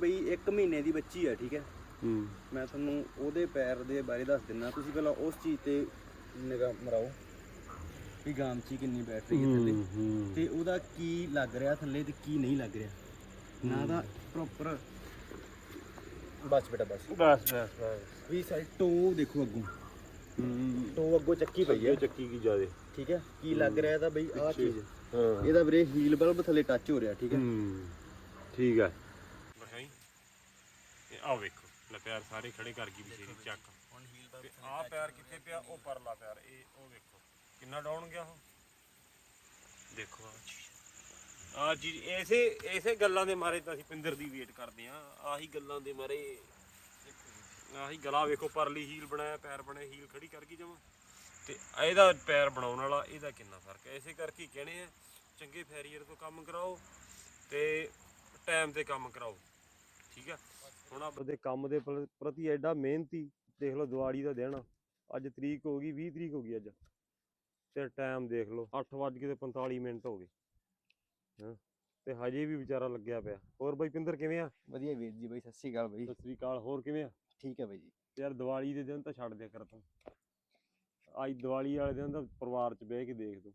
ਬਈ 1 ਮਹੀਨੇ ਦੀ ਬੱਚੀ ਆ ਠੀਕ ਹੈ? ਹੂੰ। ਮੈਂ ਤੁਹਾਨੂੰ ਉਹਦੇ ਪੈਰ ਦੇ ਬਾਰੇ ਦੱਸ ਦਿੰਦਾ। ਤੁਸੀਂ ਪਹਿਲਾਂ ਉਸ ਚੀਜ਼ ਤੇ ਨਿਗਾਹ ਮਰਾਓ ਵੀ ਗਾਮਚੀ ਕਿੰਨੀ ਬੈਠ ਰਹੀ ਹੈ ਥੱਲੇ। ਹੂੰ। ਤੇ ਉਹਦਾ ਕੀ ਲੱਗ ਰਿਹਾ ਥੱਲੇ ਤੇ ਕੀ ਨਹੀਂ ਲੱਗ ਰਿਹਾ? ਨਾ ਦਾ ਪ੍ਰੋਪਰ ਬਸ ਬੇਟਾ ਬਸ। ਬਸ ਬਸ ਬਸ। ਵੀ ਸਾਈਡ ਟੋ ਦੇਖੋ ਅੱਗੋਂ। ਹੂੰ। ਟੋ ਅੱਗੋਂ ਚੱਕੀ ਪਈ ਹੈ। ਚੱਕੀ ਕੀ ਜਾਦੇ ਠੀਕ ਹੈ? ਕੀ ਲੱਗ ਰਿਹਾ ਇਹਦਾ ਬਈ? ਆਹ। ਚੀਜ਼। ਹਾਂ। ਇਹਦਾ ਵੀਰੇ ਹੀਲ ਬਲਬ ਥੱਲੇ ਟੱਚ ਹੋ ਰਿਹਾ ਠੀਕ ਹੈ? ਹੂੰ। ਠੀਕ ਹੈ। ਇਹ ਵੇਖੋ, ਲੈ ਪੈਰ ਸਾਰੇ ਖੜੇ ਕਰ ਗਈ ਵਿਸ਼ੇਰੀ ਚੱਕ। ਹੁਣ ਹੀਲ ਤੇ ਆ ਪੈਰ ਕਿੱਥੇ ਪਿਆ? ਉਹ ਪਰਲਾ ਪੈਰ ਇਹ, ਉਹ ਵੇਖੋ, ਕਿੰਨਾ ਡਾਊਨ ਗਿਆ ਉਹ। ਦੇਖੋ ਆ ਆ ਚੀਜ਼, ਐਸੇ ਐਸੇ ਗੱਲਾਂ ਦੇ ਮਾਰੇ ਤਾਂ ਅਸੀਂ ਪਿੰਦਰ ਦੀ ਵੇਟ ਕਰਦੇ ਆ ਆਹੀ ਗੱਲਾਂ ਦੇ ਮਾਰੇ, ਆਹੀ ਗਲਾ ਵੇਖੋ, ਪਰਲੀ ਹੀਲ ਬਣਾਇਆ, ਪੈਰ ਬਣੇ ਹੀਲ ਖੜੀ ਕਰ ਗਈ ਜਮਾ। ਤੇ ਇਹਦਾ ਪੈਰ ਬਣਾਉਣ ਵਾਲਾ, ਇਹਦਾ ਕਿੰਨਾ ਫ਼ਰਕ ਹੈ? ਐਸੇ ਕਰਕੇ ਹੀ ਕਹਿਣੇ ਆ, ਚੰਗੇ ਫੈਰੀਅਰ ਤੋਂ ਕੰਮ ਕਰਾਓ ਤੇ ਟਾਈਮ ਤੇ ਕੰਮ ਕਰਾਓ। ਠੀਕ ਆ? ਹੁਣ ਆਪਦੇ ਕੰਮ ਦੇ ਪ੍ਰ- ਪ੍ਰਤੀ ਐਡਾ ਮਿਹਨਤੀ ਦੇਖ ਲਓ ਦਿਵਾਲੀ ਦਾ ਦਿਨ ਆ। ਅੱਜ ਤਰੀਕ ਹੋ ਗਈ 20 ਤਰੀਕ ਹੋ ਗਈ ਅੱਜ। ਤੇ ਟਾਈਮ ਦੇਖ ਲਓ 8 ਵੱਜ ਕੇ ਤੇ 45 ਮਿੰਟ ਹੋ ਗਏ। ਹਾਂ? ਤੇ ਹਜੇ ਵੀ ਵਿਚਾਰਾ ਲੱਗਿਆ ਪਿਆ। ਹੋਰ ਬਾਈ ਪਿੰਦਰ ਕਿਵੇਂ ਆ? ਵਧੀਆ ਵੀਰ ਜੀ ਬਈ ਸਤਿ ਸ਼੍ਰੀ ਅਕਾਲ ਬਈ। ਸਤਿ ਸ੍ਰੀ ਅਕਾਲ ਹੋਰ ਕਿਵੇਂ ਆ? ਠੀਕ ਹੈ ਬਈ ਜੀ। ਯਾਰ ਦੀਵਾਲੀ ਦੇ ਦਿਨ ਤਾਂ ਛੱਡ ਦਿਆ ਕਰ ਤੂੰ। ਅੱਜ ਦੀਵਾਲੀ ਵਾਲੇ ਦਿਨ ਤਾਂ ਪਰਿਵਾਰ 'ਚ ਬਹਿ ਕੇ ਦੇਖ ਤੂੰ।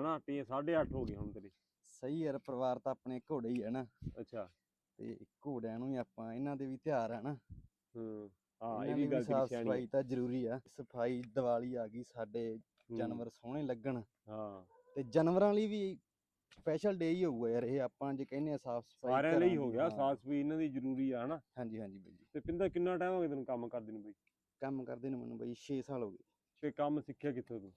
ਹਨਾ ਟੀ 8:30 ਹੋ ਗਏ ਹੁਣ ਤੇਰੇ। ਸਹੀ ਯਾਰ ਪਰਿਵਾਰ ਤਾਂ ਆਪਣੇ ਘੋੜੇ ਹੀ ਹੈ ਨਾ। ਅੱਛਾ। ਤੇ ਘੋੜਿਆਂ ਨੂੰ ਹੀ ਆਪਾਂ ਇਹਨਾਂ ਦੇ ਵੀ ਤਿਉਹਾਰ ਹੈ ਨਾ। ਹੂੰ ਹਾਂ ਇਹ ਇਹਨਾਂ ਵੀ ਦੀ ਗੱਲ ਤੇਰੀ ਸਾਫ਼ ਸਿਆਣੀ ਸਫ਼ਾਈ ਹੈ ਤਾਂ ਜ਼ਰੂਰੀ ਆ। ਸਫ਼ਾਈ ਦੀਵਾਲੀ ਆ ਗਈ ਸਾਡੇ ਹੂੰ, ਜਾਨਵਰ ਸੋਹਣੇ ਲੱਗਣ। ਹਾਂ। ਤੇ ਜਾਨਵਰਾਂ ਲਈ ਵੀ ਸਪੈਸ਼ਲ ਡੇ ਹੀ ਹੋਊਗਾ ਯਾਰ ਇਹ ਆਪਾਂ ਜੇ ਕਹਿੰਦੇ ਆ ਸਾਫ਼ ਸਫ਼ਾਈ ਸਾਰਿਆਂ ਲਈ ਹੋ ਗਿਆ। ਸਾਫ਼ ਸਫ਼ਾਈ ਇਹਨਾਂ ਦੀ ਜ਼ਰੂਰੀ ਆ ਹਨਾ? ਹਾਂਜੀ ਹਾਂਜੀ ਬਈ ਜੀ। ਤੇ ਪਿੰਦਰ ਕਿੰਨਾ ਟਾਈਮ ਹੋ ਗਿਆ ਤੈਨੂੰ ਕੰਮ ਕਰਦੇ ਨੂੰ ਬਈ? ਕੰਮ ਕਰਦੇ ਨੂੰ ਮੈਨੂੰ ਬਈ 6 ਸਾਲ ਹੋ ਗਏ। ਤੇ ਕੰਮ ਸਿੱਖਿਆ ਕਿੱਥੋਂ ਤੂੰ?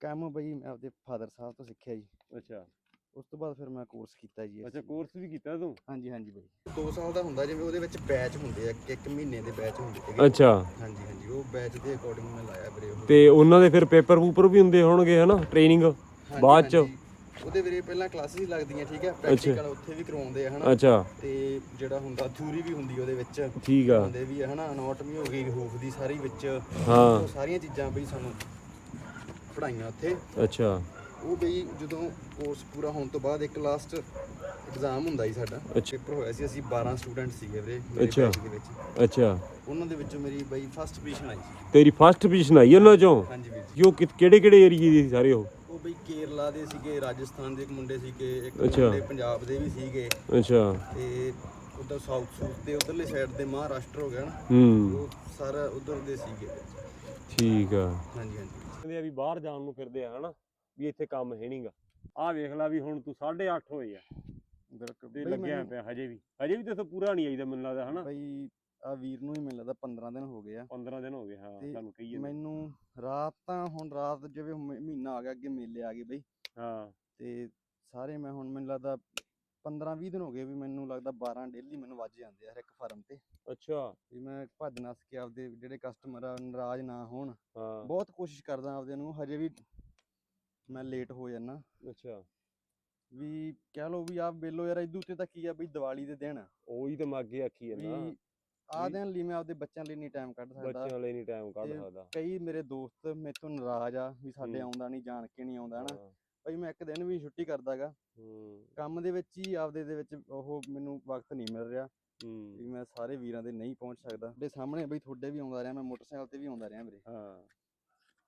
ਕੰਮ ਬਈ ਮੈਂ ਆਪਦੇ ਫਾਦਰ ਸਾਹਿਬ ਤੋਂ ਸਿੱਖਿਆ ਜੀ। ਅੱਛਾ। ਉਸ ਤੋਂ ਬਾਅਦ ਫਿਰ ਮੈਂ ਕੋਰਸ ਕੀਤਾ ਜੀ ਅੱਛਾ ਕੋਰਸ ਵੀ ਕੀਤਾ ਤੂੰ? ਦਾ। ਹਾਂਜੀ ਹਾਂਜੀ ਬਈ। 2 ਸਾਲ ਦਾ ਹੁੰਦਾ ਜਿਵੇਂ ਉਹਦੇ ਵਿੱਚ ਬੈਚ ਹੁੰਦੇ ਆ ਇੱਕ ਮਹੀਨੇ ਦੇ ਬੈਚ ਹੁੰਦੇ ਅੱਛਾ। ਹਾਂਜੀ ਹਾਂਜੀ ਉਹ ਬੈਚ ਦੇ ਅਕੋਰਡਿੰਗ ਮੈਂ ਲਾਇਆ ਵੀਰੇ ਉਹ। ਤੇ ਉਹਨਾਂ ਦੇ ਫਿਰ ਪੇਪਰ ਪੂਪਰ ਵੀ ਹੁੰਦੇ ਹੋਣਗੇ ਹਨਾ? ਟ੍ਰੇਨਿੰਗ ਬਾਅਦ ਚ? ਉਹਦੇ ਵੀਰੇ ਪਹਿਲਾਂ ਕਲਾਸਿਸ ਲੱਗਦੀਆਂ ਠੀਕ ਹੈ ਪ੍ਰੈਕਟੀਕਲ ਉੱਥੇ ਵੀ ਕਰਵਾਉਂਦੇ ਆ ਹਨਾ? ਅੱਛਾ। ਤੇ ਜਿਹੜਾ ਹੁੰਦਾ ਥਿਊਰੀ ਵੀ ਹੁੰਦੀ ਉਹਦੇ ਵਿੱਚ। ਠੀਕ ਆ। ਹੁੰਦੇ ਵੀ ਆ ਹਨਾ? ਅਨਾਟਮੀ ਹੋ ਗਈ ਹੂਫ ਦੀ ਸਾਰੀ ਵਿੱਚ। ਹਾਂ। ਉਹ ਸਾਰੀਆਂ ਚੀਜ਼ਾਂ ਬਈ ਸਾਨੂੰ ਪੜਾਈਆਂ ਉੱਥੇ। ਅੱਛਾ। ਉਹ ਬਈ ਜਦੋਂ ਕੋਰਸ ਪੂਰਾ ਹੋਣ ਤੋਂ ਬਾਅਦ ਇੱਕ ਲਾਸਟ ਐਗਜ਼ਾਮ ਹੁੰਦਾ ਸੀ ਸਾਡਾ ਅੱਛਾ। ਪੇਪਰ ਹੋਇਆ ਸੀ ਅਸੀਂ 12 ਸਟੂਡੈਂਟ ਸੀਗੇ ਵੀਰੇ ਮੇਰੇ ਅੱਛਾ। batch ਦੇ ਵਿੱਚ। ਅੱਛਾ। ਉਹਨਾਂ ਦੇ ਵਿੱਚੋਂ ਮੇਰੀ ਬਈ ਫਸਟ ਪੋਜੀਸ਼ਨ ਆਈ ਸੀ। ਤੇਰੀ ਫਸਟ ਪੋਜੀਸ਼ਨ ਆਈ ਉਹਨਾਂ ਚੋਂ? ਹਾਂਜੀ ਵੀਰ ਜੀ। ਕਿ ਉਹ ਕਿਹੜੇ ਕਿਹੜੇ ਏਰੀਏ ਦੇ ਸੀ ਸਾਰੇ ਉਹ? ਉਹ ਬਈ ਕੇਰਲਾ ਦੇ ਸੀਗੇ ਰਾਜਸਥਾਨ ਦੇ ਇੱਕ ਮੁੰਡੇ ਸੀਗੇ ਇੱਕ ਅੱਛਾ। ਮੁੰਡੇ ਪੰਜਾਬ ਦੇ ਵੀ ਸੀਗੇ। ਅੱਛਾ। ਤੇ ਉਧਰ ਸਾਊਥ ਸੂਥ ਤੇ ਉਧਰਲੇ ਸਾਈਡ ਤੇ ਮਹਾਰਾਸ਼ਟਰ ਹੋ ਗਿਆ ਨਾ ਹੂੰ। ਉਹ ਸਾਰਾ ਉਧਰ ਦੇ ਸੀਗੇ। ਠੀਕ ਆ। ਹਾਂਜੀ ਹਾਂਜੀ। ਕਹਿੰਦੇ ਆ ਵੀ ਬਾਹਰ ਜਾਣ ਨੂੰ ਫਿਰਦੇ ਆ ਹਨਾ? ਵੀ ਇੱਥੇ ਕੰਮ ਹੈ ਨਹੀਂਗਾ ਆਹ ਵੇਖ ਲੈ ਵੀ ਹੁਣ ਤੂੰ 8:30 ਹੋਏ ਆ। ਬਿਲਕੁਲ। ਤੇ ਬਈ ਲੱਗਿਆ ਮੈਨੂੰ- ਪਿਆ ਹਜੇ ਵੀ। ਹਜੇ ਵੀ ਤੇ ਪੂਰਾ ਨਹੀਂ ਆਈਦਾ ਮੈਨੂੰ ਲੱਗਦਾ ਹਨਾ? ਬਈ ਆ ਵੀਰ ਨੂੰ ਹੀ ਮੈਨੂੰ ਲੱਗਦਾ 15 ਦਿਨ ਹੋ ਗਏ ਆ। 15 ਦਿਨ ਹੋ ਗਏ ਹਾਂ ਤੇ ਤੁਹਾਨੂੰ ਕਹੀਏ। ਮੈਨੂੰ ਰਾਤ ਤਾਂ ਹੁਣ ਰਾਤ ਜਿਵੇਂ ਹੁਣ ਮਹੀਨਾ ਆ ਗਿਆ ਅੱਗੇ ਮੇਲੇ ਆ ਗਏ ਬਈ। ਹਾਂ। ਤੇ ਸਾਰੇ ਮੈਂ ਹੁਣ ਮੈਨੂੰ ਲੱਗਦਾ 15 20 ਦਿਨ ਹੋ ਗਏ ਵੀ ਮੈਨੂੰ ਲੱਗਦਾ 12 ਡੇਲੀ ਮੈਨੂੰ ਵੱਜ ਜਾਂਦੇ ਆ ਹਰ ਇੱਕ ਫਾਰਮ ਤੇ। ਅੱਛਾ। ਵੀ ਮੈਂ ਭੱਜ ਨੱਸ ਕੇ ਆਪਦੇ ਜਿਹੜੇ ਕਸਟਮਰ ਆ ਨਾਰਾਜ਼ ਨਾ ਹੋਣ। ਹਾਂ। ਬਹੁਤ ਕੋਸ਼ਿਸ਼ ਕਰਦਾ ਆਪਦੇ ਨੂੰ ਹਜੇ ਵੀ ਮੈਂ ਲੇਟ ਹੋ ਜਾਂਦਾ ਅੱਛਾ। ਵੀ ਕਹਿ ਲਓ ਵੀ ਆਹ ਵੇਲੋ ਯਾਰ ਇਦੂ ਉੱਤੇ ਤਾਂ ਕੀ ਆ ਬਈ ਦੀਵਾਲੀ ਦੇ ਦਿਨ? ਉਹੀ ਤੇ ਮੈਂ ਅੱਗੇ ਆਖੀ ਵੀ ਆਹ ਵੀ ਦਿਨ ਲਈ ਮੈਂ ਆਪਦੇ ਬੱਚਿਆਂ ਲਈ ਨਹੀਂ ਟਾਈਮ ਕੱਢ ਸਕਦਾ। ਬੱਚਿਆਂ ਲਈ ਨਹੀਂ ਟਾਈਮ ਕੱਢ ਤੇ ਸਕਦਾ। ਕਈ ਮੇਰੇ ਦੋਸਤ ਮੇਥੋਂ ਨਾਰਾਜ਼ ਆ ਵੀ ਸਾਡੇ ਹੂੰ। ਆਉਂਦਾ ਨਹੀਂ ਜਾਣ ਕੇ ਨਹੀਂ ਆਉਂਦਾ ਹਨਾ। ਹਾਂ, ਭਾਈ ਮੈਂ ਇੱਕ ਦਿਨ ਵੀ ਛੁੱਟੀ ਕਰਦਾਗਾ ਹੂੰ। ਕੰਮ ਦੇ ਵਿੱਚ ਹੀ ਆਪਦੇ ਦੇ ਵਿੱਚ ਉਹ ਮੈਨੂੰ ਵਕਤ ਨਹੀਂ ਮਿਲ ਰਿਹਾ ਵੀ ਹੂੰ ਮੈਂ ਸਾਰੇ ਵੀਰਾਂ ਦੇ ਨਹੀਂ ਪਹੁੰਚ ਸਕਦਾ। ਦੇ ਸਾਹਮਣੇ ਬਈ ਤੁਹਾਡੇ ਵੀ ਆਉਂਦਾ ਰਿਹਾ ਮੈਂ ਮੋਟਰਸਾਈਕਲ ਤੇ ਵੀ ਆਉਂਦਾ ਰਿਹਾ ਵੀਰੇ। ਹਾਂ।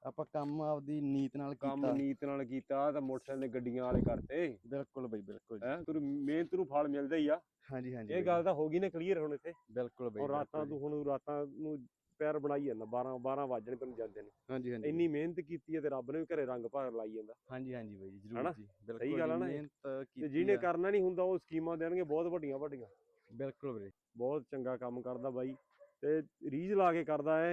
ਆਪਾਂ ਕੰਮ ਆਪਦੀ ਨੀਤ ਨਾਲ ਕੰਮ ਕੀਤਾ। ਨੀਤ ਨਾਲ ਕੀਤਾ ਤਾਂ ਮੋਟਰਸਾਈਕਲ ਨੇ ਗੱਡੀਆਂ ਵਾਲੇ ਕਰਤੇ। ਬਿਲਕੁਲ ਬਈ ਬਿਲਕੁਲ ਹੈ ਤੂੰ ਮਿਹਨਤ ਨੂੰ ਫਲ ਮਿਲਦਾ ਹੀ ਆ। ਹਾਂਜੀ ਹਾਂਜੀ ਇਹ ਗੱਲ ਤਾਂ ਹੋ ਗਈ ਨਾ ਕਲੀਅਰ ਹੁਣ ਇੱਥੇ। ਬਿਲਕੁਲ ਬਈ ਔਰ ਰਾਤਾਂ ਤੂੰ ਹੁਣ ਰਾਤਾਂ ਨੂੰ ਪੈਰ ਬਣਾਈ ਜਾਂਦਾ 12 12 ਵਜਣ ਤੈਨੂੰ ਜਾਂਦੇ ਨੇ। ਹਾਂਜੀ ਹਾਂਜੀ ਇੰਨੀ ਮਿਹਨਤ ਕੀਤੀ ਹੈ ਤੇ ਰੱਬ ਨੇ ਵੀ ਘਰੇ ਰੰਗ ਭਾਰ ਲਾਈ ਜਾਂਦਾ। ਹਾਂਜੀ ਹਾਂਜੀ ਬਈ ਜ਼ਰੂਰ? ਜੀ। ਬਿਲਕੁਲ ਗੱਲ ਆ ਜੀ, ਨਾ? ਮਿਹਨਤ ਤੇ ਕੀਤੀ ਜਿਹਨੇ ਆ, ਕਰਨਾ ਨਹੀਂ ਹੁੰਦਾ ਉਹ ਸਕੀਮਾਂ ਦੇਣਗੇ ਬਹੁਤ ਵੱਡੀਆਂ ਵੱਡੀਆਂ ਬਿਲਕੁਲ ਵੀਰੇ ਬਹੁਤ ਚੰਗਾ ਕੰਮ ਕਰਦਾ ਬਾਈ। ਤੇ ਰੀਝ ਲਾ ਕੇ ਕਰਦਾ ਹੈ